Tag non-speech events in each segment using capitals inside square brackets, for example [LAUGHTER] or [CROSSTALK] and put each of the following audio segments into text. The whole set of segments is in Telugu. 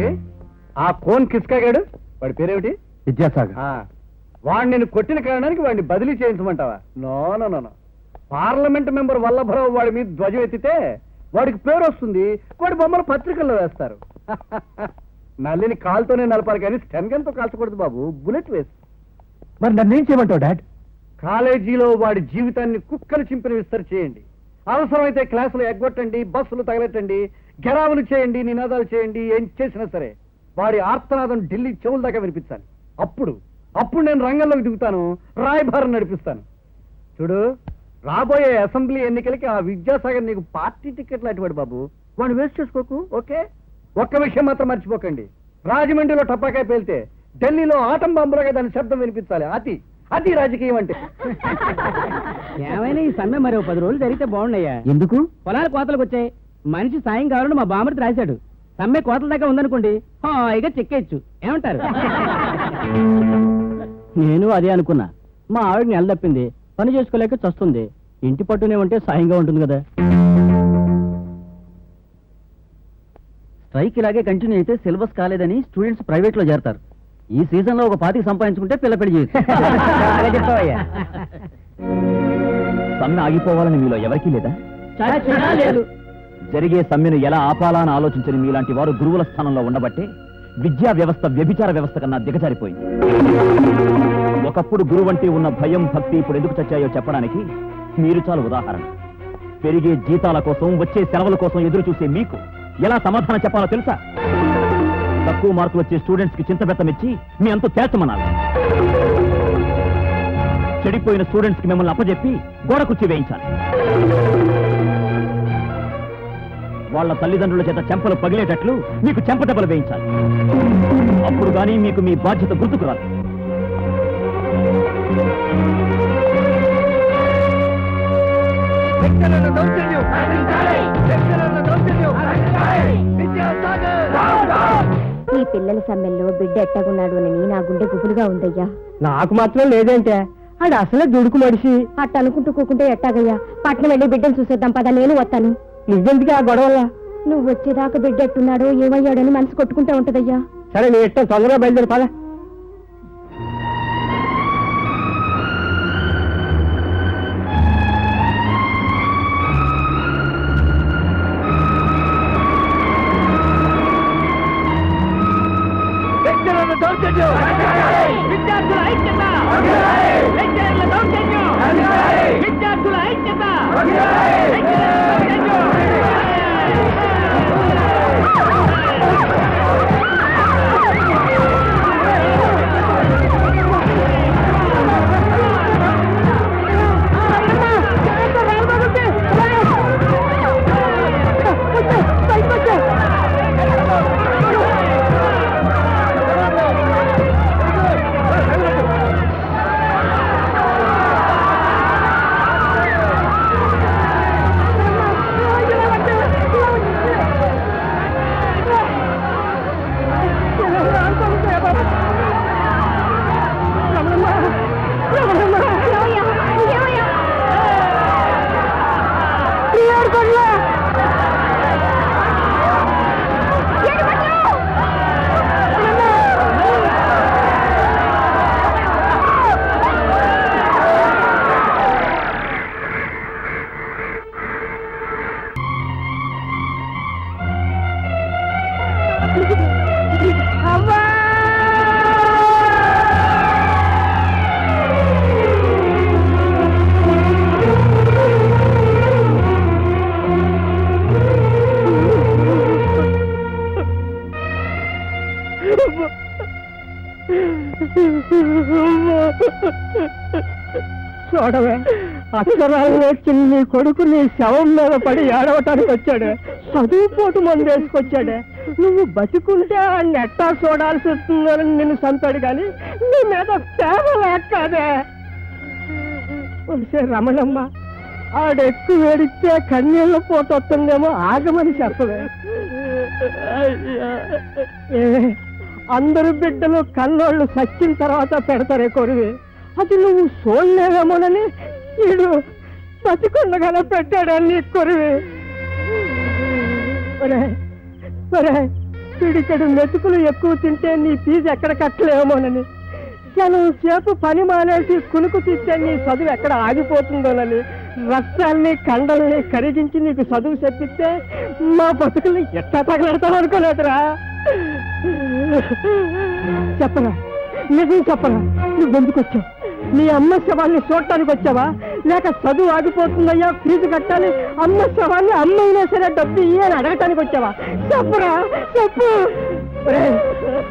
ఏమిటి ఆ కోన్ కిస్కాగాడు? వాడి పేరేమిటి? విద్యాసాగర్. ఆ, వాడిని నేను కొట్టిన కారణానికి వాడిని బదిలీ చేయించమంటావా? No no no no. Parliament member Vallabharao వాడి మీద ధ్వజం ఎత్తితే వాడికి పేరు వస్తుంది. వాడి బొమ్మలు పత్రికల్లో వేస్తారు. [LAUGHS] నల్లిని కాలుతోనే నలపాలి కానీ స్టెన్గన్తో కాల్చకూడదు బాబు. బుల్లెట్ వేసి. మరి నన్ను ఏం చేయమంటావు డాడ్? కాలేజీలో వాడి జీవితాన్ని కుక్కలు చింపిన విస్తరి చేయండి. అవసరమైతే క్లాసులు ఎగ్గొట్టండి బస్సులు తగలెట్టండి గెరావులు చేయండి నినాదాలు చేయండి ఏం చేసినా సరే వాడి ఆర్తనాదం ఢిల్లీ చెవుల దాకా వినిపించాలి అప్పుడు అప్పుడు నేను రంగంలోకి దిగుతాను రాయభారం నడిపిస్తాను. చూడు రాబోయే అసెంబ్లీ ఎన్నికలకి ఆ విద్యాసాగర్ నీకు పార్టీ టికెట్లు అటువంటి బాబు. వాడిని వేస్ట్ చేసుకోకు ఓకే? ఒక్క విషయం మాత్రం మర్చిపోకండి. రాజమండ్రిలో టపాకాయ పేలితే ఢిల్లీలో ఆటం బాంబులుగా దాని శబ్దం వినిపించాలి అది అది రాజకీయం అంటే. ఏమైనా ఈ సమ్మె మరి పది రోజులు జరిగితే బాగున్నాయా ఎందుకు? పొలాలు కోతలకు వచ్చాయి. మనిషి సాయం కావాలని మా బామర్తి రాశాడు. సమ్మె కోతల దాకా ఉందనుకోండి హాయిగా చెక్కేయచ్చు ఏమంటారు? నేను అదే అనుకున్నా. మా ఆవిడ నెల తప్పింది. పని చేసుకోలేక చస్తుంది. ఇంటి పట్టునే ఉంటే సాయంగా ఉంటుంది కదా. స్ట్రైక్ ఇలాగే కంటిన్యూ అయితే సిలబస్ కాలేదని స్టూడెంట్స్ ప్రైవేట్లో చేరతారు. ఈ సీజన్లో ఒక పాతికి సంపాదించుకుంటే పిల్ల పెళ్ళి చేయొచ్చు. సమ్మె ఆగిపోవాలని మీలో ఎవరికీ లేదా? లేదు. జరిగే సమ్మెను ఎలా ఆపాలా అని ఆలోచించని మీలాంటి వారు గురువుల స్థానంలో ఉండబట్టే విద్యా వ్యవస్థ వ్యభిచార వ్యవస్థ కన్నా దిగజారిపోయింది. ఒకప్పుడు గురువంటి ఉన్న భయం భక్తి ఇప్పుడు ఎందుకు చచ్చాయో చెప్పడానికి మీరు చాలు ఉదాహరణ. పెరిగే జీతాల కోసం వచ్చే సెలవుల కోసం ఎదురు చూసే మీకు ఎలా సమాధానం చెప్పాలో తెలుసా? తక్కువ మార్కులు వచ్చే స్టూడెంట్స్కి చింతబెత్తమిచ్చి మీ అంత తేల్చమనాలి చెడిపోయిన స్టూడెంట్స్కి మిమ్మల్ని అప్పజెప్పి గోడ కుర్చీ వేయించాలి. వాళ్ళ తల్లిదండ్రుల చేత చెంపలు పగిలేటట్లు మీకు చెంపదెబ్బలు వేయించాలి. అప్పుడు గానీ మీకు మీ బాధ్యత గుర్తుకు రాదు. ఈ పిల్లల సమ్మెల్లో బిడ్డ ఎట్టగున్నాడు అని నా గుండె గుబులుగా ఉందయ్యా. నాకు మాత్రం లేదంటే? అది అసలే దుడుకు మడిసి అట్ట అనుకుంటూ కూకుంటే ఎట్టాగయ్యా? పట్నం వెళ్ళి బిడ్డను చూసేద్దాం పదా నేను వస్తాను. నువ్వెందుకు ఆ గొడవలా? నువ్వు వచ్చేదాకా బిడ్డ ఎట్టున్నాడో ఏమయ్యాడని మనసు కొట్టుకుంటా ఉంటదయ్యా. సరే నీ ఇష్టం తొందరగా బయలుదేరి పద. Señor, con చూడవే అక్షరాలు నేర్చుని నీ కొడుకు నీ శవం మీద పడి ఏడవటానికి వచ్చాడు. చదువుపోటు మంది వేసుకొచ్చాడే. నువ్వు బతికుంటే ఆ నెట్టా చూడాల్సి వస్తుందని నిన్ను సంతాడు కానీ నీ మీద ప్రేమ లేకాదే వచ్చే రమణమ్మ ఆడెక్కు వేడిస్తే కన్నీళ్ళు పోతొస్తుందేమో ఆగమని చెప్పవే. అందరు బిడ్డలు కల్లోళ్ళు సచ్చిన తర్వాత పెడతారే కొరివి అది నువ్వు చూడలేవేమోనని వీడు బతికుండగానే పెట్టాడని నీ కొరివి ఒరే ఒరే ఇక్కడ మెతుకులు ఎక్కువ తింటే నీ ఫీజు ఎక్కడ కట్టలేమోనని సెలవు సేపు పని మానేసి కునుకు తీస్తే నీ చదువు ఎక్కడ ఆగిపోతుందోనని రక్తాల్ని కండల్ని కరిగించి నీకు చదువు చెప్పిస్తే మా బతుకుల్ని ఎట్లా తగలడతావు అనుకోలేదురా. చెప్పరా నిజం చెప్పరా నువ్వెందుకు వచ్చావు? నీ అమ్మ శవాన్ని చూడటానికి వచ్చావా? లేక చదువు ఆగిపోతుందయ్యా ఫీజు కట్టాలి అమ్మ శవాన్ని అమ్మైనా సరే డబ్బు ఇయ్యని అడగటానికి వచ్చావా? చెప్పరా చెప్పు.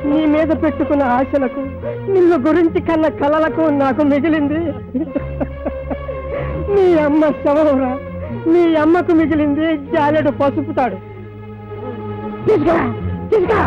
నీ మీద పెట్టుకున్న ఆశలకు నిన్ను గురించి కన్న కలలకు నాకు మిగిలింది. నీ అమ్మ శవరా నీ అమ్మకు మిగిలింది జాలెడు పసుపుతాడు తీసుకురా తీసుకురా.